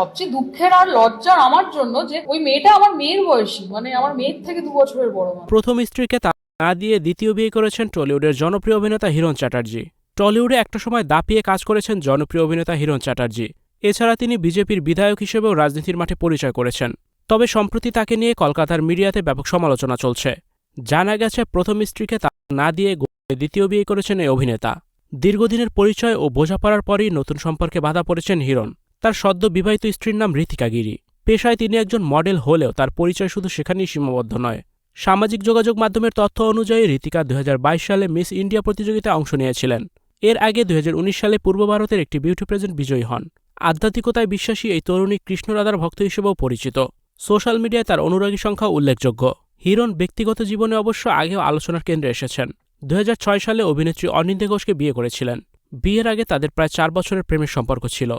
সবচেয়ে দুঃখের আর লজ্জার আমার জন্য যে ওই মেয়েটা আমার মেয়ের বয়সী মানে আমার মেয়ের থেকে দু বছরের বড় প্রথম স্ত্রীকে না দিয়ে দ্বিতীয় বিয়ে করেছেন টলিউডের জনপ্রিয় অভিনেতা হিরণ চ্যাটার্জি। টলিউডে একটা সময় দাপিয়ে কাজ করেছেন জনপ্রিয় অভিনেতা হিরণ চ্যাটার্জি। এছাড়া তিনি বিজেপির বিধায়ক হিসেবেও রাজনীতির মাঠে পরিচয় করেছেন। তবে সম্প্রতি তাকে নিয়ে কলকাতার মিডিয়াতে ব্যাপক সমালোচনা চলছে। জানা গেছে, প্রথম স্ত্রীকে তা না দিয়ে দ্বিতীয় বিয়ে করেছেন এই অভিনেতা। দীর্ঘদিনের পরিচয় ও বোঝাপড়ার পরই নতুন সম্পর্কে বাধা পড়েছেন হিরণ। তার সদ্য বিবাহিত স্ত্রীর নাম ঋতিকা গিরি। পেশায় তিনি একজন মডেল হলেও তার পরিচয় শুধু সেখানেই সীমাবদ্ধ নয়। সামাজিক যোগাযোগ মাধ্যমের তথ্য অনুযায়ী ঋতিকা দুই হাজার বাইশ সালে মিস ইন্ডিয়া প্রতিযোগিতায় অংশ নিয়েছিলেন। এর আগে দুই হাজার উনিশ সালে পূর্ব ভারতের একটি বিউটি প্রেজেন্ট বিজয়ী হন। আধ্যাত্মিকতায় বিশ্বাসী এই তরুণী কৃষ্ণরাধার ভক্ত হিসেবেও পরিচিত। সোশ্যাল মিডিয়ায় তার অনুরাগী সংখ্যা উল্লেখযোগ্য। হিরণ ব্যক্তিগত জীবনে অবশ্য আগেও আলোচনার কেন্দ্রে এসেছেন। দুই হাজার ছয় সালে অভিনেত্রী অনিন্দে ঘোষকে বিয়ে করেছিলেন। বিয়ের আগে তাদের প্রায় চার বছরের প্রেমের সম্পর্ক ছিল।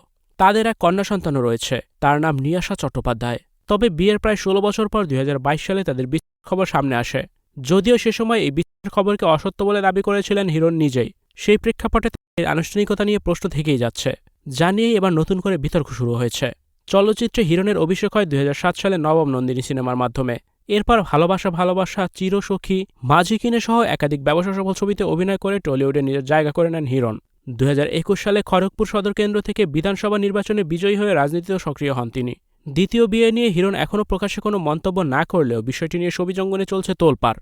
তাদের এক কন্যা সন্তানও রয়েছে, তার নাম নিয়াশা চট্টোপাধ্যায়। তবে বিয়ের প্রায় ষোলো বছর পর দুই হাজার বাইশ সালে তাদের বিচ্ছেদ খবর সামনে আসে। যদিও সে সময় এই বিচ্ছেদের খবরকে অসত্য বলে দাবি করেছিলেন হিরণ নিজেই, সেই প্রেক্ষাপটে তাদের আনুষ্ঠানিকতা নিয়ে প্রশ্ন থেকেই যাচ্ছে। জানিয়েই এবার নতুন করে বিতর্ক শুরু হয়েছে। চলচ্চিত্রে হিরণের অভিষেক হয় দুই হাজার সাত সালে নবম নন্দিনী সিনেমার মাধ্যমে। এরপর ভালোবাসা ভালোবাসা, চিরসখী মাঝি কিনে সহ একাধিক ব্যবসা সফল ছবিতে অভিনয় করে টলিউডে নিজের জায়গা করে নেন হিরণ। দু হাজার একুশ সালে খড়গপুর সদর কেন্দ্র থেকে বিধানসভা নির্বাচনে বিজয়ী হয়ে রাজনীতিতে সক্রিয় হন তিনি। দ্বিতীয় বিয়ে নিয়ে হিরণ এখনও প্রকাশ্যে কোনো মন্তব্য না করলেও বিষয়টি নিয়ে ছবি জঙ্গনে চলছে তোলপাড়।